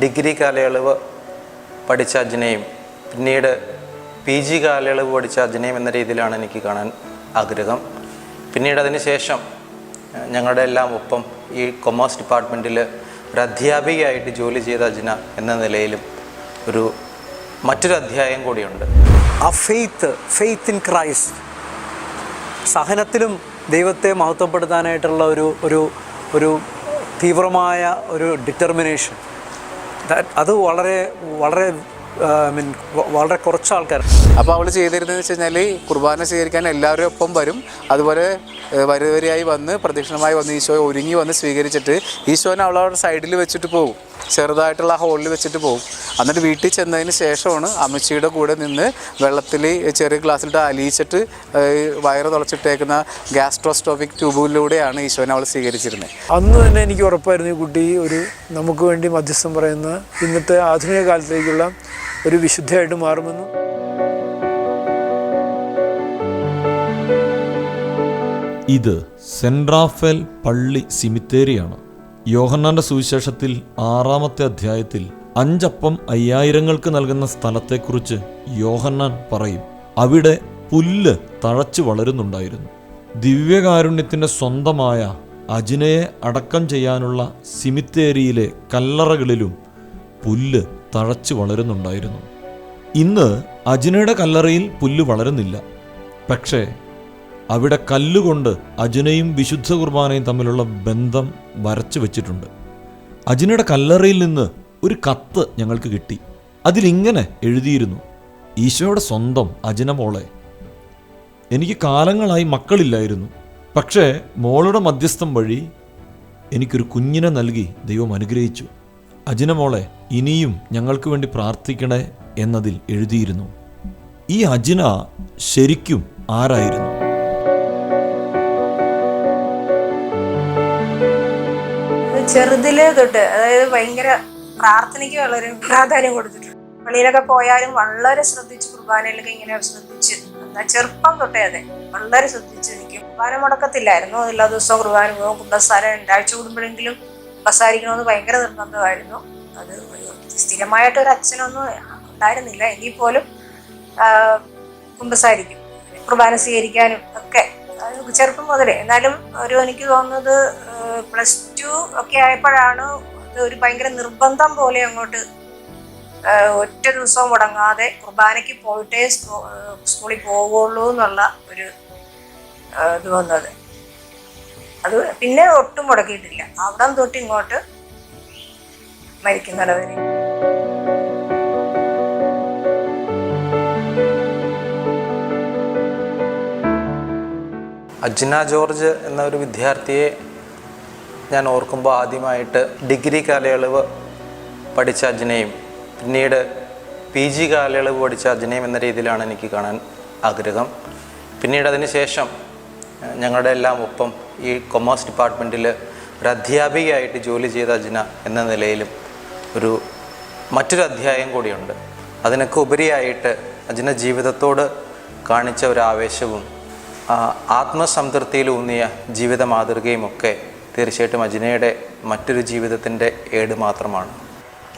Degree കാലയളവ് പഠിച്ച അജ്നയും പിന്നീട് പി ജി കാലയളവ് പഠിച്ച അജ്നയും എന്ന രീതിയിലാണ് എനിക്ക് കാണാൻ ആഗ്രഹം. പിന്നീട് അതിന് ശേഷം ഞങ്ങളുടെ എല്ലാം ഒപ്പം ഈ കൊമേഴ്സ് ഡിപ്പാർട്ട്മെന്റിൽ ഒരു അധ്യാപികയായിട്ട് ജോലി ചെയ്ത അജ്ന എന്ന നിലയിലും ഒരു മറ്റൊരു അധ്യായം കൂടിയുണ്ട്. ആ ഫെയ്ത്ത് ഫെയ്ത്ത് ഇൻ ക്രൈസ്റ്റ് സഹനത്തിലും ദൈവത്തെ മഹത്വപ്പെടുത്താനായിട്ടുള്ള ഒരു ഒരു ഒരു തീവ്രമായ ഒരു ഡിറ്റർമിനേഷൻ അത് വളരെ വളരെ ഐ മീൻ വളരെ കുറച്ച് ആൾക്കാർ അപ്പോൾ അവൾ ചെയ്തിരുന്നതെന്ന് വെച്ച് കഴിഞ്ഞാൽ കുർബാന സ്വീകരിക്കാൻ എല്ലാവരും ഒപ്പം വരും. അതുപോലെ വരിവരിയായി വന്ന് പ്രദക്ഷിണമായി വന്ന് ഈശോയെ ഒരുങ്ങി വന്ന് സ്വീകരിച്ചിട്ട് ഈശോനെ അവളവരുടെ സൈഡിൽ വെച്ചിട്ട് പോകും ചെറുതായിട്ടുള്ള ആ ഹോളിൽ വെച്ചിട്ട് പോകും എന്നിട്ട് വീട്ടിൽ ചെന്നതിന് ശേഷമാണ് അമ്മച്ചിയുടെ കൂടെ നിന്ന് വെള്ളത്തിൽ ചെറിയ ഗ്ലാസ്സിലിട്ട് അലിയിച്ചിട്ട് വയറ് തുളച്ചിട്ടേക്കുന്ന ഗ്യാസ്ട്രോസ്റ്റോപിക് ട്യൂബിലൂടെയാണ് ഈശോനെ അവൾ സ്വീകരിച്ചിരുന്നത് അന്ന് തന്നെ എനിക്ക് ഉറപ്പായിരുന്നു ഈ കുട്ടി ഒരു നമുക്ക് വേണ്ടി മധ്യസ്ഥം പറയുന്ന ഇന്നത്തെ ആധുനിക കാലത്തേക്കുള്ള ഒരു വിശുദ്ധയായിട്ട് മാറുമെന്നും. ഇത് സെൻട്രാഫേൽ പള്ളി സിമിത്തേരിയാണ്. യോഹന്നാന്റെ സുവിശേഷത്തിൽ ആറാമത്തെ അധ്യായത്തിൽ അഞ്ചപ്പം അയ്യായിരങ്ങൾക്ക് നൽകുന്ന സ്ഥലത്തെക്കുറിച്ച് യോഹന്നാൻ പറയും. അവിടെ പുല്ല് തഴച്ചു വളരുന്നുണ്ടായിരുന്നു. ദിവ്യകാരുണ്യത്തിന്റെ സ്വന്തമായ അജിനയെ അടക്കം ചെയ്യാനുള്ള സിമിത്തേരിയിലെ കല്ലറകളിലും പുല്ല് തഴച്ചു വളരുന്നുണ്ടായിരുന്നു. ഇന്ന് അജിനയുടെ കല്ലറയിൽ പുല്ല് വളരുന്നില്ല. പക്ഷേ അവിടെ കല്ലുകൊണ്ട് അജിനയും വിശുദ്ധ കുർബാനയും തമ്മിലുള്ള ബന്ധം വരച്ചു വെച്ചിട്ടുണ്ട്. അജിനയുടെ കല്ലറയിൽ നിന്ന് ഒരു കത്ത് ഞങ്ങൾക്ക് കിട്ടി. അതിലിങ്ങനെ എഴുതിയിരുന്നു ഈശോയുടെ സ്വന്തം അജിന മോളെ എനിക്ക് കാലങ്ങളായി മക്കളില്ലായിരുന്നു. പക്ഷേ മോളുടെ മധ്യസ്ഥം വഴി എനിക്കൊരു കുഞ്ഞിനെ നൽകി ദൈവം അനുഗ്രഹിച്ചു. അജിന മോളെ ഇനിയും ഞങ്ങൾക്ക് വേണ്ടി പ്രാർത്ഥിക്കണേ എന്നതിൽ എഴുതിയിരുന്നു. ഈ അജിന ശരിക്കും ആരായിരുന്നു? ചെറുതിലെ തൊട്ട് അതായത് ഭയങ്കര പ്രാർത്ഥനയ്ക്ക് വളരെ പ്രാധാന്യം കൊടുത്തിട്ടുണ്ട്. പള്ളിയിലൊക്കെ പോയാലും വളരെ ശ്രദ്ധിച്ച് കുർബാനയിലൊക്കെ ഇങ്ങനെ ശ്രദ്ധിച്ച് എന്താ ചെറുപ്പം തൊട്ടേ അതെ വളരെ ശ്രദ്ധിച്ച് എനിക്ക് കുർബാന മുടക്കത്തില്ലായിരുന്നു. എല്ലാ ദിവസവും കുർബാന പോകും കുമ്പസാര രണ്ടാഴ്ച കൂടുമ്പോഴെങ്കിലും കുമ്പസാരിക്കണമെന്ന് ഭയങ്കര നിർബന്ധമായിരുന്നു. അത് സ്ഥിരമായിട്ട് ഒരു അച്ഛനൊന്നും ഉണ്ടായിരുന്നില്ല. എങ്കിൽ പോലും കുമ്പസാരിക്കും. കുർബാന സ്വീകരിക്കാനും ഒക്കെ. ചെറുപ്പം മുതലേ. എന്നാലും ഒരു എനിക്ക് തോന്നുന്നത് പ്ലസ് ടു ഒക്കെ ആയപ്പോഴാണ് അത് ഒരു ഭയങ്കര നിർബന്ധം പോലെ അങ്ങോട്ട് ഒറ്റ ദിവസവും മുടങ്ങാതെ കുർബാനയ്ക്ക് പോയിട്ടേ സ്കൂളിൽ പോവുള്ളൂ എന്നുള്ള ഒരു ഇത് വന്നത്. അത് പിന്നെ ഒട്ടും മുടക്കിയിട്ടില്ല. അവിടം തൊട്ട് ഇങ്ങോട്ട് മരിക്കുന്നവരെ അജ്ന ജോർജ് എന്ന ഒരു വിദ്യാർത്ഥിയെ ഞാൻ ഓർക്കുമ്പോൾ ആദ്യമായിട്ട് ഡിഗ്രി കാലയളവ് പഠിച്ച അജ്നയും പിന്നീട് പി ജി കാലയളവ് പഠിച്ച അജ്നയും എന്ന രീതിയിലാണ് എനിക്ക് കാണാൻ ആഗ്രഹം. പിന്നീട് അതിന് ശേഷം ഞങ്ങളുടെ എല്ലാം ഒപ്പം ഈ കൊമേഴ്സ് ഡിപ്പാർട്ട്മെന്റിൽ ഒരു അധ്യാപികയായിട്ട് ജോലി ചെയ്ത അജ്ന എന്ന നിലയിലും ഒരു മറ്റൊരു അധ്യായം കൂടിയുണ്ട്. അതിനൊക്കെ ഉപരിയായിട്ട് അജ്ന ജീവിതത്തോട് കാണിച്ച ഒരു ആവേശവും ആത്മസംതൃപ്തിയിലൂന്നിയ ജീവിത മാതൃകയും ഒക്കെ തീർച്ചയായിട്ടും അജിനയുടെ മറ്റൊരു ജീവിതത്തിന്റെ ഏട് മാത്രമാണ്.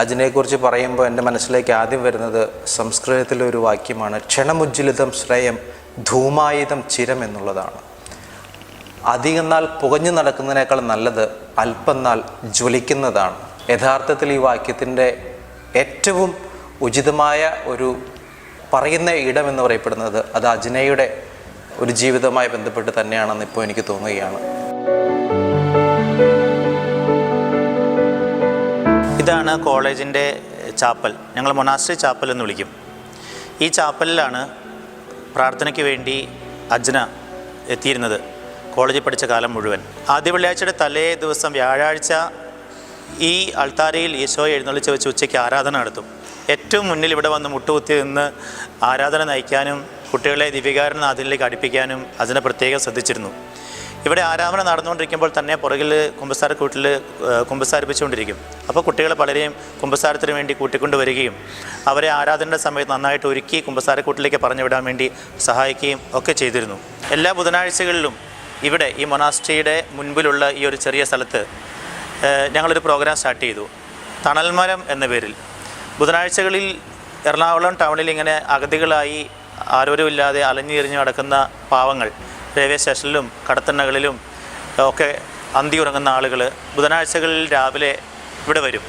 അജിനെക്കുറിച്ച് പറയുമ്പോൾ എന്റെ മനസ്സിലേക്ക് ആദ്യം വരുന്നത് സംസ്കൃതത്തിലെ ഒരു വാക്യമാണ് ക്ഷണമുജ്ജ്വലിതം ശ്രേയം ധൂമായുധം ചിരം എന്നുള്ളതാണ്. അധികം നാൾ പുകഞ്ഞു നടക്കുന്നതിനേക്കാൾ നല്ലത് അല്പം നാൾ ജ്വലിക്കുന്നതാണ്. യഥാർത്ഥത്തിൽ ഈ വാക്യത്തിന്റെ ഏറ്റവും ഉചിതമായ ഒരു പറയുന്ന ഇടം എന്ന് പറയപ്പെടുന്നത് അത് അജ്നയുടെ ഒരു ജീവിതവുമായി ബന്ധപ്പെട്ട് തന്നെയാണെന്ന് ഇപ്പോൾ എനിക്ക് തോന്നുകയാണ്. ഇതാണ് കോളേജിന്റെ ചാപ്പൽ. ഞങ്ങൾ മൊനാസ്ട്രി ചാപ്പൽ എന്ന് വിളിക്കും. ഈ ചാപ്പലിലാണ് പ്രാർത്ഥനയ്ക്ക് വേണ്ടി അജ്ന എത്തിയിരുന്നത്. കോളേജിൽ പഠിച്ച കാലം മുഴുവൻ. ആദ്യ വെള്ളിയാഴ്ചയുടെ തലേ ദിവസം വ്യാഴാഴ്ച ഈ അൾത്താരയിൽ ഈശോയെ എഴുന്നള്ളിച്ച് വെച്ച് ഉച്ചയ്ക്ക് ആരാധന നടത്തും. ഏറ്റവും മുന്നിൽ ഇവിടെ വന്ന് മുട്ടുകുത്തി നിന്ന് ആരാധന നയിക്കാനും കുട്ടികളെ ദിവ്യകാരൻ അതിലേക്ക് അടുപ്പിക്കാനും അതിനെ പ്രത്യേകം ശ്രദ്ധിച്ചിരുന്നു. ഇവിടെ ആരാധന നടന്നുകൊണ്ടിരിക്കുമ്പോൾ തന്നെ പുറകിൽ കുമ്പസാര കൂട്ടിൽ കുമ്പസാരിപ്പിച്ചുകൊണ്ടിരിക്കും. അപ്പോൾ കുട്ടികളെ പലരെയും കുമ്പസാരത്തിന് വേണ്ടി കൂട്ടിക്കൊണ്ടു വരികയും അവരെ ആരാധനയുടെ സമയത്ത് നന്നായിട്ട് ഒരുക്കി കുമ്പസാരക്കൂട്ടിലേക്ക് പറഞ്ഞു വിടാൻ വേണ്ടി സഹായിക്കുകയും ഒക്കെ ചെയ്തിരുന്നു. എല്ലാ ബുധനാഴ്ചകളിലും ഇവിടെ ഈ മൊനാസ്ട്രിയുടെ മുൻപിലുള്ള ഈ ഒരു ചെറിയ സ്ഥലത്ത് ഞങ്ങളൊരു പ്രോഗ്രാം സ്റ്റാർട്ട് ചെയ്തു. തണൽമരം എന്ന പേരിൽ. ബുധനാഴ്ചകളിൽ എറണാകുളം ടൗണിൽ ഇങ്ങനെ അഗതികളായി ആരോരുമില്ലാതെ അലഞ്ഞിരിഞ്ഞു നടക്കുന്ന പാവങ്ങൾ റെയിൽവേ സ്റ്റേഷനിലും കടത്തണ്ണകളിലും ഒക്കെ അന്തി ഉറങ്ങുന്ന ആളുകൾ ബുധനാഴ്ചകളിൽ രാവിലെ ഇവിടെ വരും.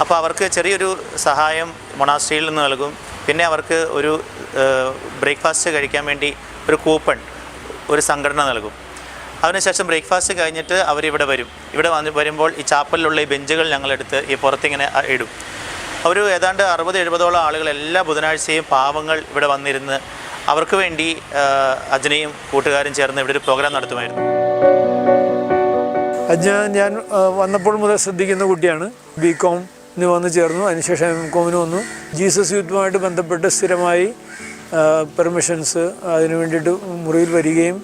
അപ്പോൾ അവർക്ക് ചെറിയൊരു സഹായം മൊണാസ്ട്രിയിൽ നിന്ന് നൽകും. പിന്നെ അവർക്ക് ഒരു ബ്രേക്ക്ഫാസ്റ്റ് കഴിക്കാൻ വേണ്ടി ഒരു കൂപ്പൺ ഒരു സംഘടന നൽകും. അതിനുശേഷം ബ്രേക്ക്ഫാസ്റ്റ് കഴിഞ്ഞിട്ട് അവരിവിടെ വരും. ഇവിടെ വന്ന് വരുമ്പോൾ ഈ ചാപ്പലിലുള്ള ഈ ബെഞ്ചുകൾ ഞങ്ങളെടുത്ത് ഈ പുറത്തിങ്ങനെ ഇടും. അവർ ഏതാണ്ട് അറുപത് എഴുപതോളം ആളുകൾ എല്ലാ ബുധനാഴ്ചയും പാവങ്ങൾ ഇവിടെ വന്നിരുന്ന് അവർക്ക് വേണ്ടി അജ്നയും കൂട്ടുകാരും ചേർന്ന് ഇവിടെ ഒരു പ്രോഗ്രാം നടത്തുമായിരുന്നു. അജ്ഞ ഞാൻ വന്നപ്പോൾ മുതൽ ശ്രദ്ധിക്കുന്ന കുട്ടിയാണ്. ബി കോമിന് വന്ന് ചേർന്നു. അതിനുശേഷം എം കോമിന് വന്നു. ജീസസ് യൂത്തുമായിട്ട് ബന്ധപ്പെട്ട് സ്ഥിരമായി പെർമിഷൻസ് അതിന് വേണ്ടിയിട്ട് മുറിയിൽ വരികയും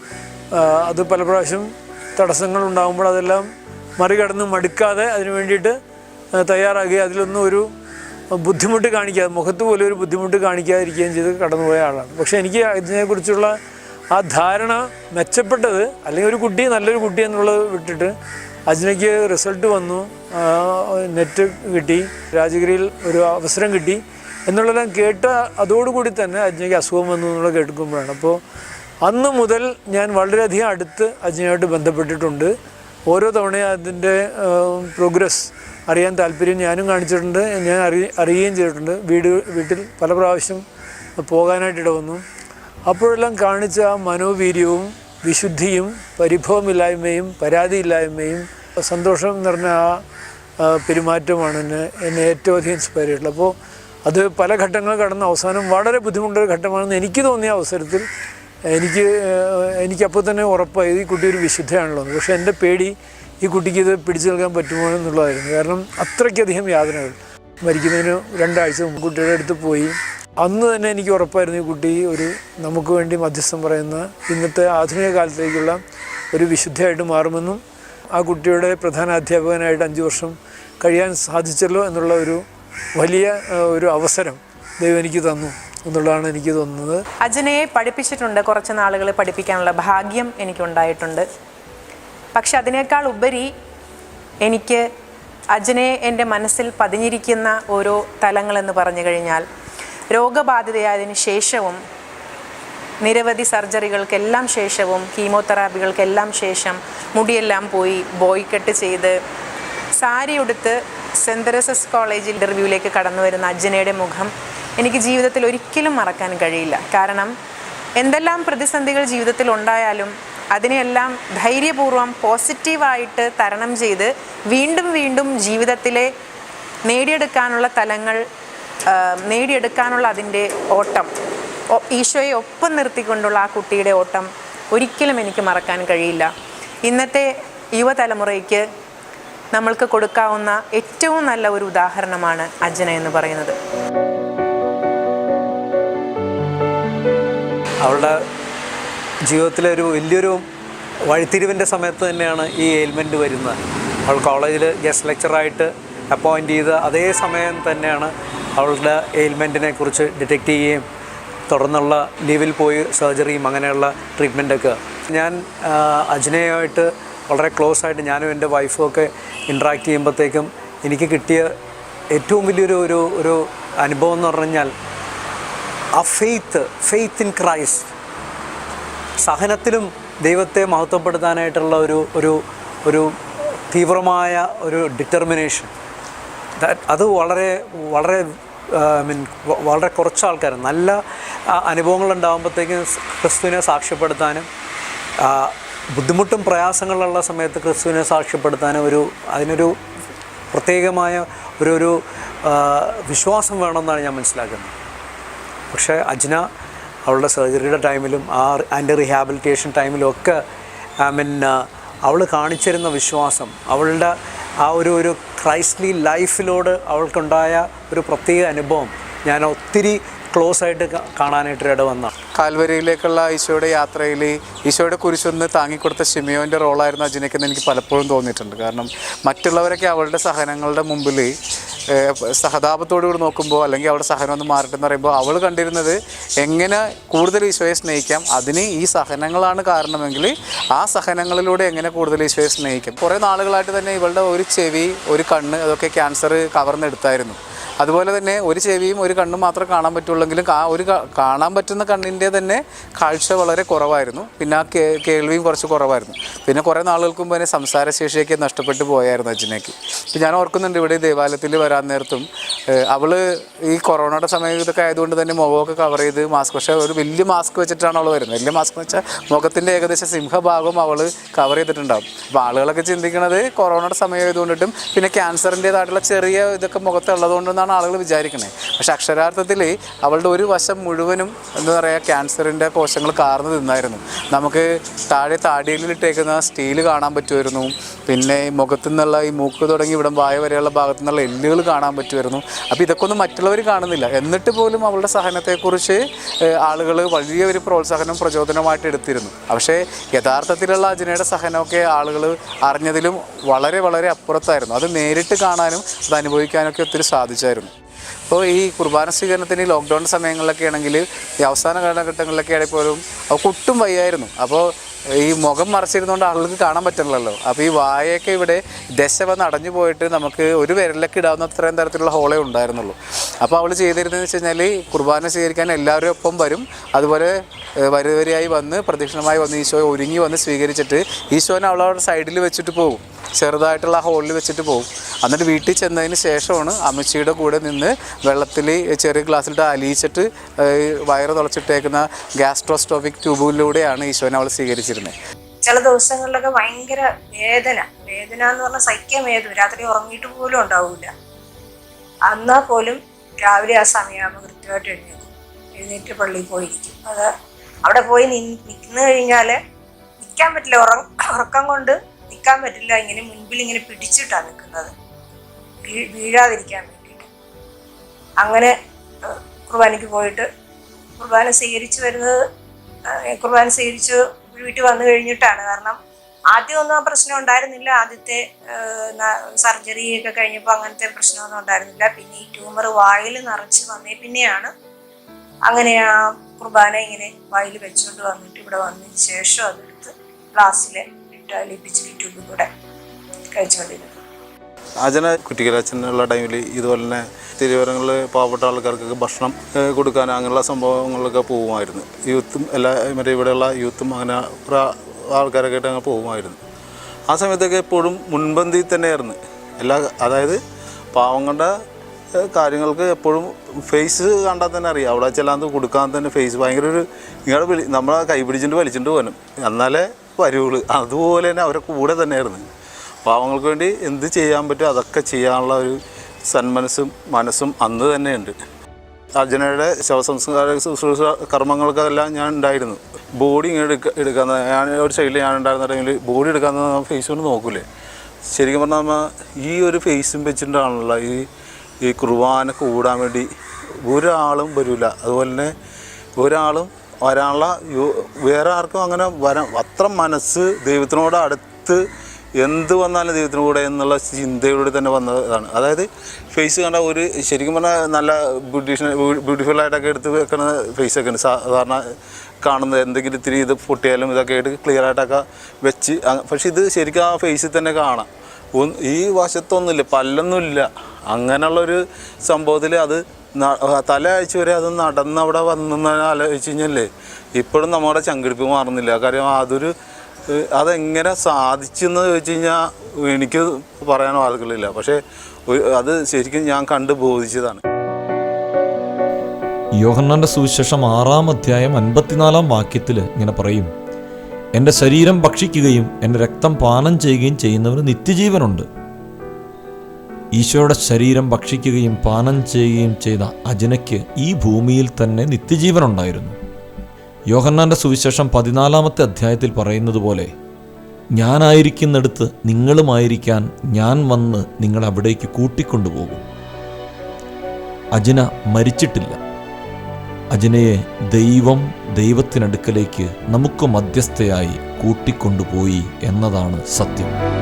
അത് പല പ്രാവശ്യം തടസ്സങ്ങൾ ഉണ്ടാകുമ്പോൾ അതെല്ലാം മറികടന്ന് മടുക്കാതെ അതിന് വേണ്ടിയിട്ട് തയ്യാറാകുകയും അതിലൊന്നും ഒരു ബുദ്ധിമുട്ട് കാണിക്കാതെ മുഖത്ത് പോലും ഒരു ബുദ്ധിമുട്ട് കാണിക്കാതിരിക്കുകയും ചെയ്ത് കടന്നുപോയ ആളാണ്. പക്ഷേ എനിക്ക് ഇതിനെക്കുറിച്ചുള്ള ആ ധാരണ മെച്ചപ്പെട്ടത് അല്ലെങ്കിൽ ഒരു കുട്ടി നല്ലൊരു കുട്ടി എന്നുള്ളത് വിട്ടിട്ട് അജ്നയ്ക്ക് റിസൾട്ട് വന്നു. നെറ്റ് കിട്ടി രാജഗിരിയിൽ ഒരു അവസരം കിട്ടി. എന്നുള്ളതെല്ലാം കേട്ട അതോടുകൂടി തന്നെ അജ്ഞയ്ക്ക് അസുഖം വന്നു എന്നുള്ളത് കേൾക്കുമ്പോഴാണ് അപ്പോൾ അന്ന് മുതൽ ഞാൻ വളരെയധികം അടുത്ത് അജ്ഞയുമായിട്ട് ബന്ധപ്പെട്ടിട്ടുണ്ട്. ഓരോ തവണയും അതിന്റെ പ്രോഗ്രസ് അറിയാൻ താല്പര്യം ഞാനും കാണിച്ചിട്ടുണ്ട് ഞാൻ അറി അറിയുകയും ചെയ്തിട്ടുണ്ട്. വീട് വീട്ടിൽ പല പ്രാവശ്യം പോകാനായിട്ട് ഇടവന്നു. അപ്പോഴെല്ലാം കാണിച്ച ആ മനോവീര്യവും വിശുദ്ധിയും പരിഭവമില്ലായ്മയും പരാതിയില്ലായ്മയും സന്തോഷം നിറഞ്ഞ ആ, പെരുമാറ്റമാണ് എന്നെ എന്നെ ഏറ്റവും അധികം ഇൻസ്പയർ ചെയ്തിട്ടുള്ളത്. അപ്പോൾ അത് പല ഘട്ടങ്ങൾ കടന്ന അവസാനം വളരെ ബുദ്ധിമുട്ടൊരു ഘട്ടമാണെന്ന് എനിക്ക് തോന്നിയ അവസരത്തിൽ എനിക്ക് എനിക്കപ്പോൾ തന്നെ ഉറപ്പായി ഈ കുട്ടി ഒരു വിശുദ്ധയാണല്ലോ എന്ന്. പക്ഷേ എന്റെ പേടി ഈ കുട്ടിക്ക് ഇത് പിടിച്ചു നിൽക്കാൻ പറ്റുമോ എന്നുള്ളതായിരുന്നു. കാരണം അത്രയ്ക്കധികം യാതനകൾ. മരിക്കുന്നതിന് രണ്ടാഴ്ച മുമ്പ് കുട്ടിയുടെ അടുത്ത് പോയി. അന്ന് തന്നെ എനിക്ക് ഉറപ്പായിരുന്നു ഈ കുട്ടി ഒരു നമുക്ക് വേണ്ടി മധ്യസ്ഥം പറയുന്ന ഇന്നത്തെ ആധുനിക കാലത്തേക്കുള്ള ഒരു വിശുദ്ധയായിട്ട് മാറുമെന്നും ആ കുട്ടിയുടെ പ്രധാന അധ്യാപകനായിട്ട് അഞ്ച് വർഷം കഴിയാൻ സാധിച്ചല്ലോ എന്നുള്ള ഒരു വലിയ ഒരു അവസരം ദൈവം എനിക്ക് തന്നു എന്നുള്ളതാണ് എനിക്ക് തോന്നുന്നത്. അജനയെ പഠിപ്പിച്ചിട്ടുണ്ട് കുറച്ച് നാളുകൾ പഠിപ്പിക്കാനുള്ള ഭാഗ്യം എനിക്കുണ്ടായിട്ടുണ്ട്. പക്ഷെ അതിനേക്കാൾ ഉപരി എനിക്ക് അജനയെ എന്റെ മനസ്സിൽ പതിഞ്ഞിരിക്കുന്ന ഓരോ തലങ്ങളെന്ന് പറഞ്ഞു കഴിഞ്ഞാൽ രോഗബാധിതയായതിന് ശേഷവും നിരവധി സർജറികൾക്കെല്ലാം ശേഷവും കീമോതെറാപ്പികൾക്കെല്ലാം ശേഷം മുടിയെല്ലാം പോയി ബോയ്ക്കെട്ട് ചെയ്ത് സാരി ഉടുത്ത് സെന്റ് തെരേസസ് കോളേജ് ഇന്റർവ്യൂവിലേക്ക് കടന്നു വരുന്ന അജ്ജനയുടെ മുഖം എനിക്ക് ജീവിതത്തിൽ ഒരിക്കലും മറക്കാൻ കഴിയില്ല. കാരണം എന്തെല്ലാം പ്രതിസന്ധികൾ ജീവിതത്തിൽ ഉണ്ടായാലും അതിനെയെല്ലാം ധൈര്യപൂർവം പോസിറ്റീവായിട്ട് തരണം ചെയ്ത് വീണ്ടും വീണ്ടും ജീവിതത്തിലെ നേടിയെടുക്കാനുള്ള തലങ്ങൾ നേടിയെടുക്കാനുള്ള അതിന്റെ ഓട്ടം ഈശോയെ ഒപ്പം നിർത്തിക്കൊണ്ടുള്ള ആ കുട്ടിയുടെ ഓട്ടം ഒരിക്കലും എനിക്ക് മറക്കാൻ കഴിയില്ല. ഇന്നത്തെ യുവതലമുറയ്ക്ക് നമ്മൾക്ക് കൊടുക്കാവുന്ന ഏറ്റവും നല്ല ഒരു ഉദാഹരണമാണ് അജ്ന എന്ന് പറയുന്നത്. അവളുടെ ജീവിതത്തിലെ ഒരു വലിയൊരു വഴിത്തിരിവിന്റെ സമയത്ത് തന്നെയാണ് ഈ എയിൽമെന്റ് വരുന്നത്. അവൾ കോളേജിൽ ഗസ്റ്റ് ലെക്ചറായിട്ട് അപ്പോയിന്റ് ചെയ്ത് അതേ സമയം തന്നെയാണ് അവളുടെ എയിൽമെന്റിനെ കുറിച്ച് ഡിറ്റക്റ്റ് ചെയ്യുകയും തുടർന്നുള്ള ലീവിൽ പോയി സർജറിയും അങ്ങനെയുള്ള ട്രീറ്റ്മെന്റൊക്കെ ഞാൻ അജ്നയുമായിട്ട് വളരെ ക്ലോസ് ആയിട്ട് ഞാനും എന്റെ വൈഫും ഒക്കെ ഇൻട്രാക്ട് ചെയ്യുമ്പോഴത്തേക്കും എനിക്ക് കിട്ടിയ ഏറ്റവും വലിയൊരു ഒരു ഒരു അനുഭവം എന്ന് പറഞ്ഞു കഴിഞ്ഞാൽ ആ ഫെയ്ത്ത് ഫെയ്ത്ത് ഇൻ ക്രൈസ്റ്റ് സഹനത്തിലും ദൈവത്തെ മഹത്വപ്പെടുത്താനായിട്ടുള്ള ഒരു ഒരു ഒരു തീവ്രമായ ഒരു ഡിറ്റർമിനേഷൻ അത് വളരെ വളരെ ഐ മീൻ വളരെ കുറച്ച് ആൾക്കാർ നല്ല അനുഭവങ്ങൾ ഉണ്ടാകുമ്പോഴത്തേക്കും ക്രിസ്തുവിനെ സാക്ഷ്യപ്പെടുത്താനും ബുദ്ധിമുട്ടും പ്രയാസങ്ങളുള്ള സമയത്ത് ക്രിസ്തുവിനെ സാക്ഷ്യപ്പെടുത്താൻ ഒരു അതിനൊരു പ്രത്യേകമായ ഒരു ഒരു വിശ്വാസം വേണമെന്നാണ് ഞാൻ മനസ്സിലാക്കുന്നത്. പക്ഷേ അജ്ന അവളുടെ സർജറിയുടെ ടൈമിലും ആ അതിന്റെ റീഹാബിലിറ്റേഷൻ ടൈമിലും ഒക്കെ ഐ മീൻ അവൾ കാണിച്ചിരുന്ന വിശ്വാസം അവളുടെ ആ ഒരു ഒരു ക്രൈസ്റ്റ്ലി ലൈഫിലോട് അവൾക്കുണ്ടായ ഒരു പ്രത്യേക അനുഭവം ഞാൻ ഒത്തിരി ക്ലോസ് ആയിട്ട് കാണാനായിട്ട് ഇട വന്ന. കാൽവരിയിലേക്കുള്ള ഈശോയുടെ യാത്രയിൽ ഈശോയുടെ കുരിശൊന്ന് താങ്ങിക്കൊടുത്ത ഷിമിയോന്റെ റോളായിരുന്നു അജിനയ്ക്കെന്ന് എനിക്ക് പലപ്പോഴും തോന്നിയിട്ടുണ്ട്. കാരണം മറ്റുള്ളവരൊക്കെ അവളുടെ സഹനങ്ങളുടെ മുമ്പിൽ സഹതാപത്തോടു കൂടി നോക്കുമ്പോൾ അല്ലെങ്കിൽ അവളുടെ സഹനം ഒന്ന് മാറട്ടെ എന്ന് പറയുമ്പോൾ അവൾ കണ്ടിരുന്നത് എങ്ങനെ കൂടുതൽ ഈശോയെ സ്നേഹിക്കാം അതിന് ഈ സഹനങ്ങളാണ് കാരണമെങ്കിൽ ആ സഹനങ്ങളിലൂടെ എങ്ങനെ കൂടുതൽ ഈശോയെ സ്നേഹിക്കാം. കുറേ നാളുകളായിട്ട് തന്നെ ഇവളുടെ ഒരു ചെവി ഒരു കണ്ണ് അതൊക്കെ ക്യാൻസർ കവർന്നെടുത്തായിരുന്നു. അതുപോലെ തന്നെ ഒരു ചെവിയും ഒരു കണ്ണും മാത്രം കാണാൻ പറ്റുള്ളെങ്കിലും ആ ഒരു കാണാൻ പറ്റുന്ന കണ്ണിന്റെ തന്നെ കാഴ്ച വളരെ കുറവായിരുന്നു. പിന്നെ ആ കേൾവിയും കുറച്ച് കുറവായിരുന്നു. പിന്നെ കുറേ നാളുകൾക്ക് മുമ്പ് തന്നെ സംസാരശേഷിയൊക്കെ നഷ്ടപ്പെട്ടു പോയായിരുന്നു അജിനയ്ക്ക്. ഇപ്പം ഞാൻ ഓർക്കുന്നുണ്ട് ഇവിടെ ദേവാലയത്തിൽ വരാൻ നേരത്തും അവൾ ഈ കൊറോണയുടെ സമയത്തൊക്കെ ആയതുകൊണ്ട് തന്നെ മുഖമൊക്കെ കവർ ചെയ്ത് മാസ്ക് പക്ഷേ ഒരു വലിയ മാസ്ക് വെച്ചിട്ടാണ് അവൾ വരുന്നത്. വലിയ മാസ്ക് എന്ന് വെച്ചാൽ മുഖത്തിന്റെ ഏകദേശം സിംഹഭാഗം അവൾ കവർ ചെയ്തിട്ടുണ്ടാകും അപ്പോൾ ആളുകളൊക്കെ ചിന്തിക്കുന്നത് കൊറോണയുടെ സമയം ആയതുകൊണ്ടിട്ടും പിന്നെ ക്യാൻസറിന്റേതായിട്ടുള്ള ചെറിയ ഇതൊക്കെ മുഖത്തുള്ളതുകൊണ്ടെന്നാണ് ആളുകൾ വിചാരിക്കുന്നത് പക്ഷേ അക്ഷരാർത്ഥത്തിൽ അവളുടെ ഒരു വശം മുഴുവനും എന്താ പറയുക ക്യാൻസറിന്റെ കോശങ്ങൾ കാർന്ന് തിന്നായിരുന്നു. നമുക്ക് താഴെ താടിയിലിട്ടേക്കുന്ന സ്റ്റീൽ കാണാൻ പറ്റുമായിരുന്നു. പിന്നെ മുഖത്തു നിന്നുള്ള ഈ മൂക്ക് തുടങ്ങി ഇവിടം വായ വരെയുള്ള ഭാഗത്തു നിന്നുള്ള എല്ലുകൾ കാണാൻ പറ്റുമായിരുന്നു. അപ്പോൾ ഇതൊക്കെ ഒന്നും മറ്റുള്ളവർ കാണുന്നില്ല. എന്നിട്ട് പോലും അവളുടെ സഹനത്തെക്കുറിച്ച് ആളുകൾ വലിയ ഒരു പ്രോത്സാഹനം പ്രചോദനമായിട്ട് എടുത്തിരുന്നു. പക്ഷേ യഥാർത്ഥത്തിലുള്ള അജിനയുടെ സഹനമൊക്കെ ആളുകൾ അറിഞ്ഞതിലും വളരെ വളരെ അപ്പുറത്തായിരുന്നു. അത് നേരിട്ട് കാണാനും അത് അനുഭവിക്കാനൊക്കെ ഒത്തിരി സാധിച്ചായിരുന്നു. അപ്പോൾ ഈ കുർബാന സ്വീകരണത്തിന് ലോക്ക്ഡൗൺ സമയങ്ങളിലൊക്കെ ആണെങ്കിൽ ഈ അവസാന കാലഘട്ടങ്ങളിലൊക്കെ ആണെങ്കിൽ പോലും അവർക്ക് ഒട്ടും വയ്യായിരുന്നു. അപ്പോൾ ഈ മുഖം മറച്ചിരുന്നുകൊണ്ട് ആളുകൾക്ക് കാണാൻ പറ്റില്ലല്ലോ അപ്പോൾ ഈ വായയൊക്കെ ഇവിടെ ദശ വന്ന് അടഞ്ഞു പോയിട്ട് നമുക്ക് ഒരു വിരലൊക്കെ ഇടാവുന്ന അത്രയും തരത്തിലുള്ള ഹോളേ ഉണ്ടായിരുന്നുള്ളൂ. അപ്പോൾ അവൾ ചെയ്തിരുന്നതെന്ന് വെച്ച് കഴിഞ്ഞാൽ കുർബാന സ്വീകരിക്കാൻ എല്ലാവരും ഒപ്പം വരും. അതുപോലെ വരിവരിയായി വന്ന് പ്രദക്ഷിണമായി വന്ന് ഈശോയെ ഒരുങ്ങി വന്ന് സ്വീകരിച്ചിട്ട് ഈശോനെ അവളവിടെ സൈഡിൽ വെച്ചിട്ട് പോകും ചെറുതായിട്ടുള്ള ഹോളിൽ വെച്ചിട്ട് പോകും. എന്നിട്ട് വീട്ടിൽ ചെന്നതിന് ശേഷമാണ് അമ്മച്ചിയുടെ കൂടെ നിന്ന് വെള്ളത്തിൽ ചെറിയ ഗ്ലാസ്സിലിട്ട് അലിയിച്ചിട്ട് വയറ് തുളച്ചിട്ടേക്കുന്ന ഗ്യാസ്ട്രോസ്റ്റോപിക് ട്യൂബിലൂടെയാണ് ഈശോനെ അവൾ സ്വീകരിച്ചിരുന്നത്. ചില ദിവസങ്ങളിലൊക്കെ ഭയങ്കര വേദന. വേദന എന്ന് പറഞ്ഞാൽ സഹിക്കാൻ വേദന രാത്രി ഉറങ്ങിയിട്ട് പോലും ഉണ്ടാവില്ല. എന്നാൽ പോലും രാവിലെ ആ സമയമാകുമ്പോൾ കൃത്യമായിട്ട് എഴുന്നേക്കും എഴുന്നേറ്റ് പള്ളിയിൽ പോയിരിക്കും. അത് അവിടെ പോയി നിൽക്കുന്നു കഴിഞ്ഞാൽ നിൽക്കാൻ പറ്റില്ല. ഉറ ഉറക്കം കൊണ്ട് നിൽക്കാൻ പറ്റില്ല. ഇങ്ങനെ മുൻപിൽ ഇങ്ങനെ പിടിച്ചിട്ടാണ് നിൽക്കുന്നത്. വീഴാതിരിക്കാൻ വേണ്ടിയിട്ട്. അങ്ങനെ കുർബാനയ്ക്ക് പോയിട്ട് കുർബാന സ്വീകരിച്ചു വരുന്നത് കുർബാന സ്വീകരിച്ച് വീട്ടിൽ വന്നു കഴിഞ്ഞിട്ടാണ്. കാരണം ആദ്യമൊന്നും ആ പ്രശ്നം ഉണ്ടായിരുന്നില്ല. ആദ്യത്തെ സർജറി ഒക്കെ കഴിഞ്ഞപ്പോൾ അങ്ങനത്തെ പ്രശ്നമൊന്നും ഉണ്ടായിരുന്നില്ല. പിന്നെ ഈ ട്യൂമർ വായിൽ നിറച്ച് വന്നേ പിന്നെയാണ് അങ്ങനെ ആ കുർബാന ഇങ്ങനെ വായിൽ വെച്ചുകൊണ്ട് വന്നിട്ട് ഇവിടെ വന്നതിന് ശേഷം അതെടുത്ത് ഗ്ലാസ്സിൽ ലിപ്പിച്ചിട്ട് ട്യൂബിൽ കൂടെ കഴിച്ചുകൊണ്ടിരുന്നത് അജന കുട്ടികളച്ഛനുള്ള ടൈമിൽ ഇതുപോലെ തന്നെ തിരുവരങ്ങളിൽ പാവപ്പെട്ട ആൾക്കാർക്കൊക്കെ ഭക്ഷണം കൊടുക്കാൻ അങ്ങനെയുള്ള സംഭവങ്ങളിലൊക്കെ പോകുമായിരുന്നു. യൂത്തും എല്ലാ മറ്റേ ഇവിടെയുള്ള യൂത്തും അങ്ങനെ ആൾക്കാരൊക്കെ ആയിട്ട് അങ്ങ് പോകുമായിരുന്നു. ആ സമയത്തൊക്കെ എപ്പോഴും മുൻപന്തിയിൽ തന്നെയായിരുന്നു. എല്ലാ അതായത് പാവങ്ങളുടെ കാര്യങ്ങൾക്ക് എപ്പോഴും ഫേസ് കണ്ടാൽ തന്നെ അറിയാം. അവിടെ ചെല്ലാൻ കൊടുക്കാൻ തന്നെ ഫേസ് ഭയങ്കര ഒരു ഇങ്ങോട്ട് വിളി നമ്മളെ കൈ പിടിച്ചിട്ട് വലിച്ചിട്ട് പോകാനും എന്നാലേ വരുള്ളൂ. അതുപോലെ തന്നെ അവരെ കൂടെ തന്നെയായിരുന്നു. പാവങ്ങൾക്ക് വേണ്ടി എന്ത് ചെയ്യാൻ പറ്റും അതൊക്കെ ചെയ്യാനുള്ള ഒരു സന്മനസ്സും മനസ്സും അന്ന് തന്നെയുണ്ട്. അർജുനയുടെ ശവസംസ്കാര ശുശ്രൂഷ കർമ്മങ്ങൾക്കെല്ലാം ഞാൻ ഉണ്ടായിരുന്നു. ബോഡി ഇങ്ങനെ എടുക്ക എടുക്കാൻ ഞാൻ ഒരു സൈഡിൽ ഞാൻ ഉണ്ടായിരുന്നുണ്ടെങ്കിൽ ബോഡി എടുക്കാൻ ഫേസ് കൊണ്ട് നോക്കൂലേ. ശരിക്കും പറഞ്ഞാൽ നമ്മൾ ഈ ഒരു ഫേസും വെച്ചിട്ടാണല്ലോ ഈ ഈ കുർബാന കൂടാൻ വേണ്ടി ഒരാളും വരില്ല അതുപോലെ തന്നെ ഒരാളും വരാനുള്ള വേറെ ആർക്കും അങ്ങനെ വരാൻ അത്ര മനസ്സ് ദൈവത്തിനോട് അടുത്ത് എന്ത് വന്നാലും ദൈവത്തിന് കൂടെ എന്നുള്ള ചിന്തയോടെ തന്നെ വന്നതാണ്. അതായത് ഫേസ് കണ്ട ഒരു ശരിക്കും പറഞ്ഞാൽ നല്ല ബ്യൂട്ടീഷ്യൻ ബ്യൂട്ടിഫുൾ ആയിട്ടൊക്കെ എടുത്ത് വെക്കുന്ന ഫേസ് ഒക്കെ ഉണ്ട്. സാധാരണ കാണുന്നത് എന്തെങ്കിലും ഇത്തിരി ഇത് പൊട്ടിയാലും ഇതൊക്കെ ആയിട്ട് ക്ലിയർ ആയിട്ടൊക്കെ വെച്ച് പക്ഷെ ഇത് ശരിക്കും ആ ഫേസിൽ തന്നെ കാണാം. ഈ വശത്തൊന്നുമില്ല പല്ലൊന്നുമില്ല. അങ്ങനെയുള്ളൊരു സംഭവത്തിൽ അത് തല ആഴ്ച വരെ അത് നടന്ന് അവിടെ വന്നെന്ന് ആലോചിച്ച് കഴിഞ്ഞല്ലേ ഇപ്പോഴും നമ്മുടെ ചങ്കിടിപ്പ് മാറുന്നില്ല. കാര്യം അതൊരു അതെങ്ങനെ സാധിച്ചെന്ന് ചോദിച്ചു കഴിഞ്ഞാൽ എനിക്ക് പറയാൻ ആളുകളില്ല. പക്ഷേ അത് ശരിക്കും ഞാൻ കണ്ട് ബോധിച്ചതാണ്. യോഹന്നാന്റെ സുവിശേഷം ആറാം അധ്യായം അൻപത്തിനാലാം വാക്യത്തിൽ ഇങ്ങനെ പറയും. എന്റെ ശരീരം ഭക്ഷിക്കുകയും എന്റെ രക്തം പാനം ചെയ്യുകയും ചെയ്യുന്നവന് നിത്യജീവനുണ്ട്. ഈശോയുടെ ശരീരം ഭക്ഷിക്കുകയും പാനം ചെയ്യുകയും ചെയ്ത അജനയ്ക്ക് ഈ ഭൂമിയിൽ തന്നെ നിത്യജീവൻ ഉണ്ടായിരുന്നു. യോഹന്നാന്റെ സുവിശേഷം പതിനാലാമത്തെ അധ്യായത്തിൽ പറയുന്നത് പോലെ ഞാനായിരിക്കുന്നിടത്ത് നിങ്ങളുമായിരിക്കാൻ ഞാൻ വന്ന് നിങ്ങളെ അവിടേക്ക് കൂട്ടിക്കൊണ്ടുപോകും. അജന മരിച്ചിട്ടില്ല. അജനയെ ദൈവം ദൈവത്തിനടുക്കലേക്ക് നമുക്ക് മധ്യസ്ഥയായി കൂട്ടിക്കൊണ്ടുപോയി എന്നതാണ് സത്യം.